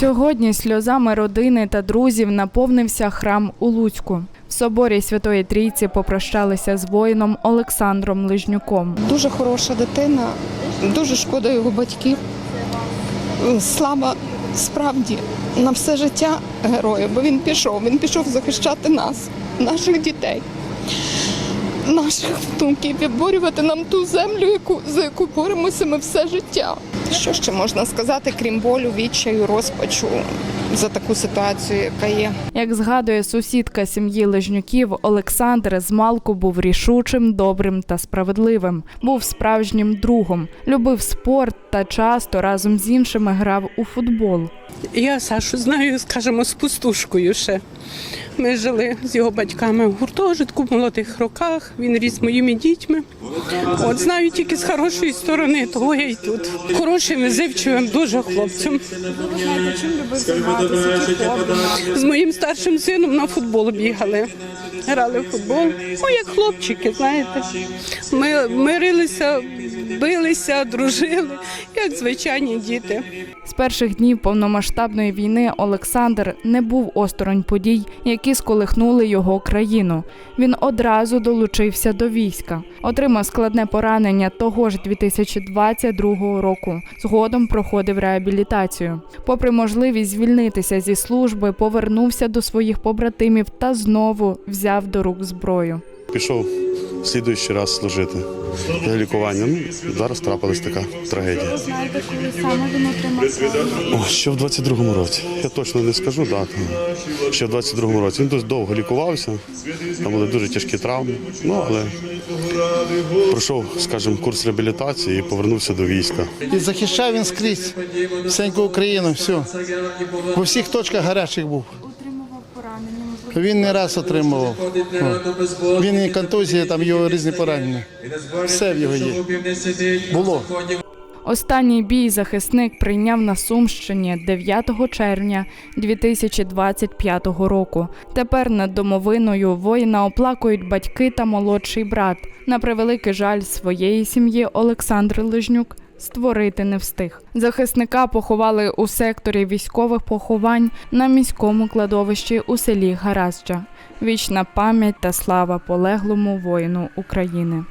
Сьогодні сльозами родини та друзів наповнився храм у Луцьку. В соборі Святої Трійці попрощалися з воїном Олександром Лижнюком. Дуже хороша дитина, дуже шкода його батьків. Слава справді на все життя герою, бо він пішов, він пішов захищати нас, наших дітей, наших внуків, виборювати нам ту землю, яку, за яку боремося ми все життя. Що ще можна сказати, крім болю, відчаю, розпачу за таку ситуацію, яка є. Як згадує сусідка сім'ї Лижнюків, Олександр змалку був рішучим, добрим та справедливим. Був справжнім другом, любив спорт та часто разом з іншими грав у футбол. Я Сашу знаю, скажімо, з пустушкою ще. Ми жили з його батьками в гуртожитку в молодих роках. Він ріс моїми дітьми. От знаю тільки з хорошої сторони, того я й тут. Хорошим, визивчивим, дуже хлопцем. З моїм старшим сином на футбол бігали. Грали в футбол. Ну, як хлопчики, знаєте. Ми мирилися, билися, дружили, як звичайні діти. З перших днів повномасштабної війни Олександр не був осторонь подій, які сколихнули його країну. Він одразу долучився до війська, отримав складне поранення того ж 2022 року. Згодом проходив реабілітацію. Попри можливість звільнитися зі служби, повернувся до своїх побратимів та знову взяв до рук зброю. Пішов слідуючий раз служити для лікування. Ну, зараз трапилась така трагедія. Знаєте, коли саме він отримав О, ще в 22-му році. Я точно не скажу дату. Ще в 22-му році. Він досить довго лікувався. Там були дуже тяжкі травми. Ну але пройшов, скажімо, курс реабілітації і повернувся до війська. І захищав він скрізь всеньку Україну, всю. По всіх точках гарячих був. Він не раз отримував. Він і контузії, там його різні поранення. Все в його є. Було. Останній бій захисник прийняв на Сумщині 9 червня 2025 року. Тепер над домовиною воїна оплакують батьки та молодший брат. На превеликий жаль своєї сім'ї Олександр Лижнюк створити не встиг. Захисника поховали у секторі військових поховань на міському кладовищі у селі Гаразджа. Вічна пам'ять та слава полеглому воїну України.